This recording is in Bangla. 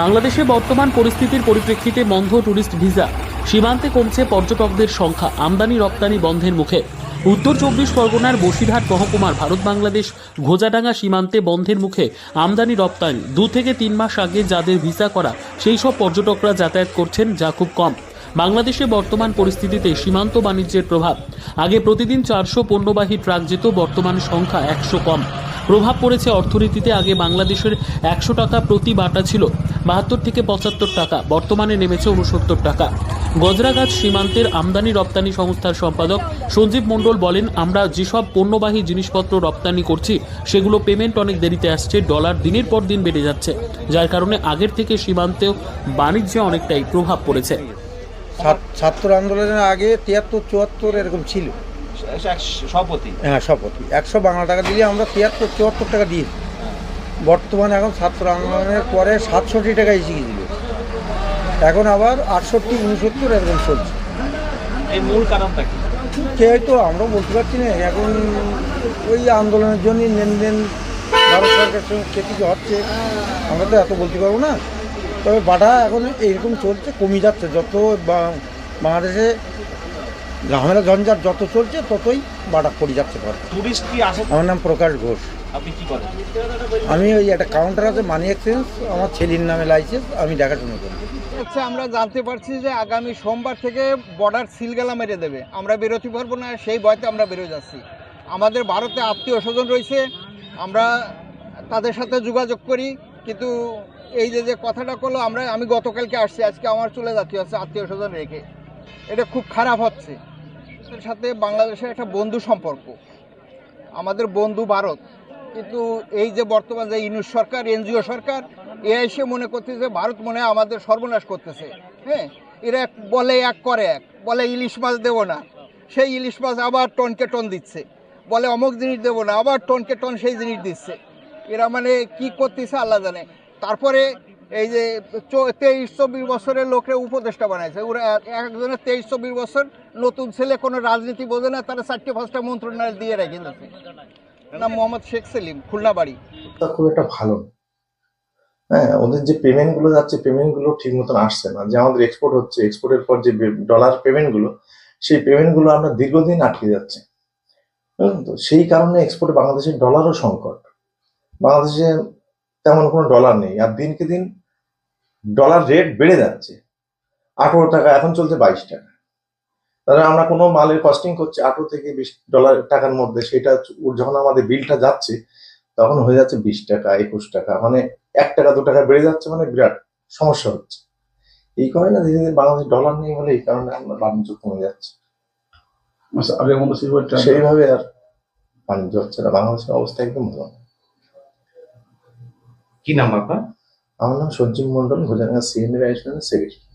বাংলাদেশে বর্তমান পরিস্থিতির পরিপ্রেক্ষিতে বন্ধ ট্যুরিস্ট ভিসা। সীমান্তে কমছে পর্যটকদের সংখ্যা, আমদানি রপ্তানি বন্ধের মুখে। উত্তর চব্বিশ পরগনার বসিরহাট মহকুমার ভারত বাংলাদেশ ঘোজাডাঙ্গা সীমান্তে বন্ধের মুখে আমদানি রপ্তানি। দু থেকে তিন মাস আগে যাদের ভিসা করা, সেই সব পর্যটকরা যাতায়াত করছেন যা খুব কম। বাংলাদেশে বর্তমান পরিস্থিতিতে সীমান্ত বাণিজ্যের প্রভাব। আগে প্রতিদিন চারশো পণ্যবাহী ট্রাক যেত, বর্তমান সংখ্যা একশো কম। প্রভাব পড়েছে অর্থনীতিতে। আগে বাংলাদেশের একশো টাকা প্রতি বাটা ছিল। বাহাত্তর থেকে পঁচাত্তর টাকা। বর্তমানে নেমেছে উনসত্তর টাকা। গজরাগাছ সীমান্তের আমদানি রপ্তানি সংস্থার সম্পাদক সঞ্জীব মণ্ডল বলেন, আমরা যেসব পণ্যবাহী জিনিসপত্র রপ্তানি করছি, সেগুলো পেমেন্ট অনেক দেরিতে আসছে ডলার দিনের পর দিন বেড়ে যাচ্ছে। যার কারণে আগের থেকে সীমান্তেও বাণিজ্যে অনেকটাই প্রভাব পড়েছে। ছাত্র আন্দোলনের আগে তিয়াত্তর, চুয়াত্তর এরকম ছিল। হ্যাঁ শপথ একশো বাংলা টাকা দিলে আমরা তিয়াত্তর চুয়াত্তর টাকা দিই। বর্তমানে এখন ছাত্র আন্দোলনের পরে সাতষট্টি টাকা এসে গিয়েছিল এখন আবার আটষট্টি উনসত্তর এরকম চলছে। এই মূল কারণটা কি? কে হয়তো আমরাও বলতে পারছি না। এখন ওই আন্দোলনের জন্য লেনদেন ভারত সরকারের সঙ্গে কে কিছু হচ্ছে। আমরা তো এত বলতে পারব না। তবে বাটা এখন এইরকম চলছে কমে যাচ্ছে। যত বাংলাদেশে ঝামেলা ঝঞ্ঝাট যত চলছে ততই বাটা পড়ে যাচ্ছে ঘর। টুরিস্ট কি আসে? আমার নাম প্রকাশ ঘোষ। আপনি কি করেন? আমি ওই একটা কাউন্টার আছে মানি এক্সচেঞ্জ আমার ছেলের নামে লাইসেন্স আমি দেখাশোনা করি। হচ্ছে আমরা জানতে পারছি যে আগামী সোমবার থেকে বর্ডার সিলগালা মেরে দেবে। আমরা বেরোতে পারব না সেই ভয়তে আমরা বেরোয় যাচ্ছি। আমাদের ভারতে আত্মীয় স্বজন রয়েছে আমরা তাদের সাথে যোগাযোগ করি কিন্তু এই যে যে কথাটা করল আমরা আমি গতকালকে আসছি আজকে আমার চলে যাচ্ছি হচ্ছে আত্মীয় স্বজন রেখে। এটা খুব খারাপ হচ্ছে। এর সাথে বাংলাদেশের একটা বন্ধু সম্পর্ক। আমাদের বন্ধু ভারত। কিন্তু এই যে বর্তমান যে ইউনুস সরকার, এনজিও সরকার, এ এসে মনে করতেছে ভারত মনে আমাদের সর্বনাশ করতেছে। হ্যাঁ? এরা এক বলে এক করে এক। বলে ইলিশ মাছ দেবো না। সেই ইলিশ মাছ আবার টনকে টন দিচ্ছে। বলে অমুক জিনিস দেবো না। আবার টনকে টন সেই জিনিস দিচ্ছে। এরা মানে কি করতেছে আল্লাহ জানে। তারপরে এই যে তেইশ চব্বিশ বছরের লোকের উপদেষ্টা বানাইছে। ওরা এক- একজনের তেইশ চব্বিশ বছর নতুন ছেলে, কোনো রাজনীতি বোঝে না, তারা চারটে পাঁচটা মন্ত্রণালয় দিয়ে রেখে দিচ্ছে নাম মোহাম্মদ শেখ সেলিম, খুলনা বাড়ি। খুব একটা ভালো। হ্যাঁ ওদের যে পেমেন্টগুলো যাচ্ছে পেমেন্টগুলো ঠিক মতন আসছে না। যে আমাদের এক্সপোর্ট হচ্ছে এক্সপোর্টের পর যে ডলার পেমেন্টগুলো সেই পেমেন্টগুলো আমরা দীর্ঘদিন আটকে যাচ্ছে। সেই কারণে এক্সপোর্টে বাংলাদেশের ডলারও সংকট। বাংলাদেশে তেমন কোনো ডলার নেই। আর দিনকে দিন ডলার রেট বেড়ে যাচ্ছে। আঠারো টাকা এখন চলছে বাইশ টাকা। তাহলে আমরা কোনো মালের কস্টিং করছি আঠারো থেকে বিশ ডলার টাকার মধ্যে সেটা যখন আমাদের বিলটা যাচ্ছে তখন হয়ে যাচ্ছে বিশ টাকা একুশ টাকা। মানে এক টাকা দু টাকা বেড়ে যাচ্ছে মানে বিরাট সমস্যা হচ্ছে। এই কারণে ধীরে ধীরে বাংলাদেশ ডলার নেই বলে এই কারণে আমরা বাণিজ্য কমে যাচ্ছে। আচ্ছা সেইভাবে আর বাণিজ্য হচ্ছে না। বাংলাদেশের অবস্থা একদম ভালো। কি নাম আপনার? আমার নাম সঞ্জীব মন্ডল গোজাঙ্গা সিএনএ সেক্রেটারি